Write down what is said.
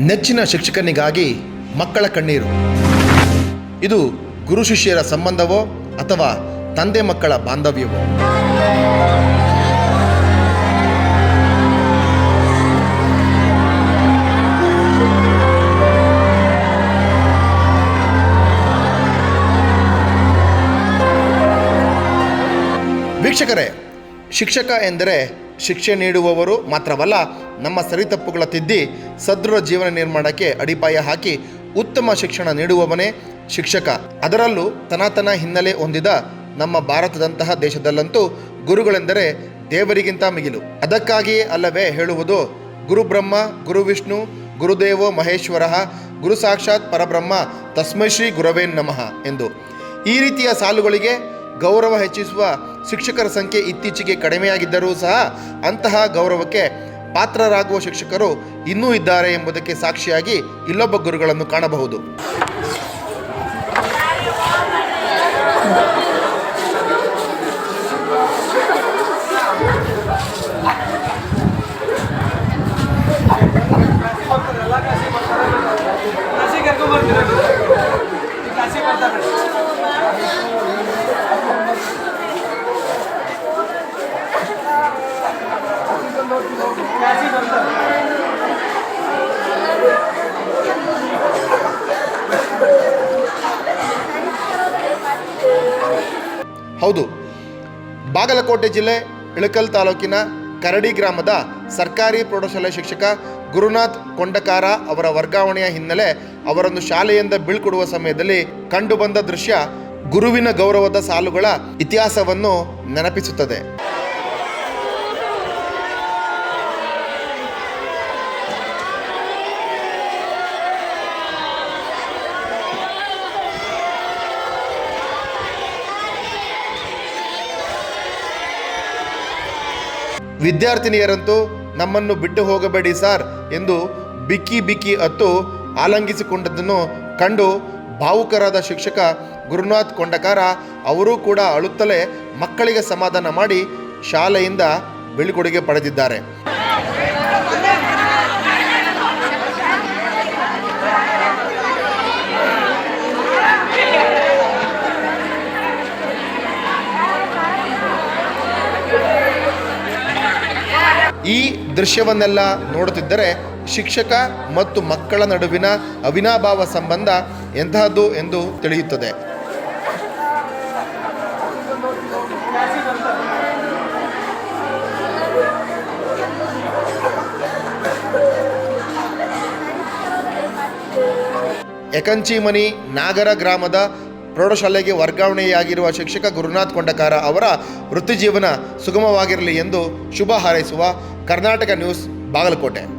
ನೆಚ್ಚಿನ ಶಿಕ್ಷಕನಿಗಾಗಿ ಮಕ್ಕಳ ಕಣ್ಣೀರು. ಇದು ಗುರು ಶಿಷ್ಯರ ಸಂಬಂಧವೋ ಅಥವಾ ತಂದೆ ಮಕ್ಕಳ ಬಾಂಧವ್ಯವೋ? ವೀಕ್ಷಕರೇ, ಶಿಕ್ಷಕ ಎಂದರೆ ಶಿಕ್ಷೆ ನೀಡುವವರು ಮಾತ್ರವಲ್ಲ ನಮ್ಮ ಸರಿತಪ್ಪುಗಳ ತಿದ್ದಿ ಸದೃಢ ಜೀವನ ನಿರ್ಮಾಣಕ್ಕೆ ಅಡಿಪಾಯ ಹಾಕಿ ಉತ್ತಮ ಶಿಕ್ಷಣ ನೀಡುವವನೇ ಶಿಕ್ಷಕ. ಅದರಲ್ಲೂ ತನಾತನ ಹಿನ್ನೆಲೆ ಹೊಂದಿದ ನಮ್ಮ ಭಾರತದಂತಹ ದೇಶದಲ್ಲಂತೂ ಗುರುಗಳೆಂದರೆ ದೇವರಿಗಿಂತ ಮಿಗಿಲು. ಅದಕ್ಕಾಗಿಯೇ ಅಲ್ಲವೇ ಹೇಳುವುದು, ಗುರುಬ್ರಹ್ಮ, ಗುರುವಿಷ್ಣು ಗುರು ವಿಷ್ಣು ಗುರುದೇವೋ ಮಹೇಶ್ವರ, ಗುರು ಸಾಕ್ಷಾತ್ ಪರಬ್ರಹ್ಮ, ತಸ್ಮೈ ಶ್ರೀ ಗುರವೇ ನಮಃ ಎಂದು. ಈ ರೀತಿಯ ಸಾಲುಗಳಿಗೆ ಗೌರವ ಹೆಚ್ಚಿಸುವ ಶಿಕ್ಷಕರ ಸಂಖ್ಯೆ ಇತ್ತೀಚೆಗೆ ಕಡಿಮೆಯಾಗಿದ್ದರೂ ಸಹ ಅಂತಹ ಗೌರವಕ್ಕೆ ಪಾತ್ರರಾಗುವ ಶಿಕ್ಷಕರು ಇನ್ನೂ ಇದ್ದಾರೆ ಎಂಬುದಕ್ಕೆ ಸಾಕ್ಷಿಯಾಗಿ ಇಲ್ಲೊಬ್ಬ ಗುರುಗಳನ್ನು ಕಾಣಬಹುದು. ಹೌದು. ಬಾಗಲಕೋಟೆ ಜಿಲ್ಲೆ ಇಳಕಲ್ ತಾಲೂಕಿನ ಕರಡಿ ಗ್ರಾಮದ ಸರ್ಕಾರಿ ಪ್ರೌಢಶಾಲೆ ಶಿಕ್ಷಕ ಗುರುನಾಥ್ ಕೊಂಡಕಾರ ಅವರ ವರ್ಗಾವಣೆಯ ಹಿನ್ನೆಲೆ ಅವರನ್ನು ಶಾಲೆಯಿಂದ ಬೀಳ್ಕೊಡುವ ಸಮಯದಲ್ಲಿ ಕಂಡುಬಂದ ದೃಶ್ಯ ಗುರುವಿನ ಗೌರವದ ಸಾಲುಗಳ ಇತಿಹಾಸವನ್ನು ನೆನಪಿಸುತ್ತದೆ. ವಿದ್ಯಾರ್ಥಿನಿಯರಂತೂ ನಮ್ಮನ್ನು ಬಿಟ್ಟು ಹೋಗಬೇಡಿ ಸಾರ್ ಎಂದು ಬಿಕ್ಕಿ ಬಿಕ್ಕಿ ಅತ್ತು ಆಲಂಗಿಸಿಕೊಂಡದ್ದನ್ನು ಕಂಡು ಭಾವುಕರಾದ ಶಿಕ್ಷಕ ಗುರುನಾಥ್ ಕೊಂಡಕಾರ ಅವರೂ ಕೂಡ ಅಳುತ್ತಲೇ ಮಕ್ಕಳಿಗೆ ಸಮಾಧಾನ ಮಾಡಿ ಶಾಲೆಯಿಂದ ಬೀಳ್ಕೊಡುಗೆ ಪಡೆದಿದ್ದಾರೆ. ಈ ದೃಶ್ಯವನ್ನೆಲ್ಲ ನೋಡುತ್ತಿದ್ದರೆ ಶಿಕ್ಷಕ ಮತ್ತು ಮಕ್ಕಳ ನಡುವಿನ ಅವಿನಾಭಾವ ಸಂಬಂಧ ಎಂತಹದ್ದು ಎಂದು ತಿಳಿಯುತ್ತದೆ. ಎಕಂಚಿಮನಿ ನಾಗರ ಗ್ರಾಮದ ಪ್ರೌಢಶಾಲೆಗೆ ವರ್ಗಾವಣೆಯಾಗಿರುವ ಶಿಕ್ಷಕ ಗುರುನಾಥ್ ಕೊಂಡಕಾರ ಅವರ ವೃತ್ತಿಜೀವನ ಸುಗಮವಾಗಿರಲಿ ಎಂದು ಶುಭ ಹಾರೈಸುವ ಕರ್ನಾಟಕ ನ್ಯೂಸ್ ಬಾಗಲಕೋಟೆ.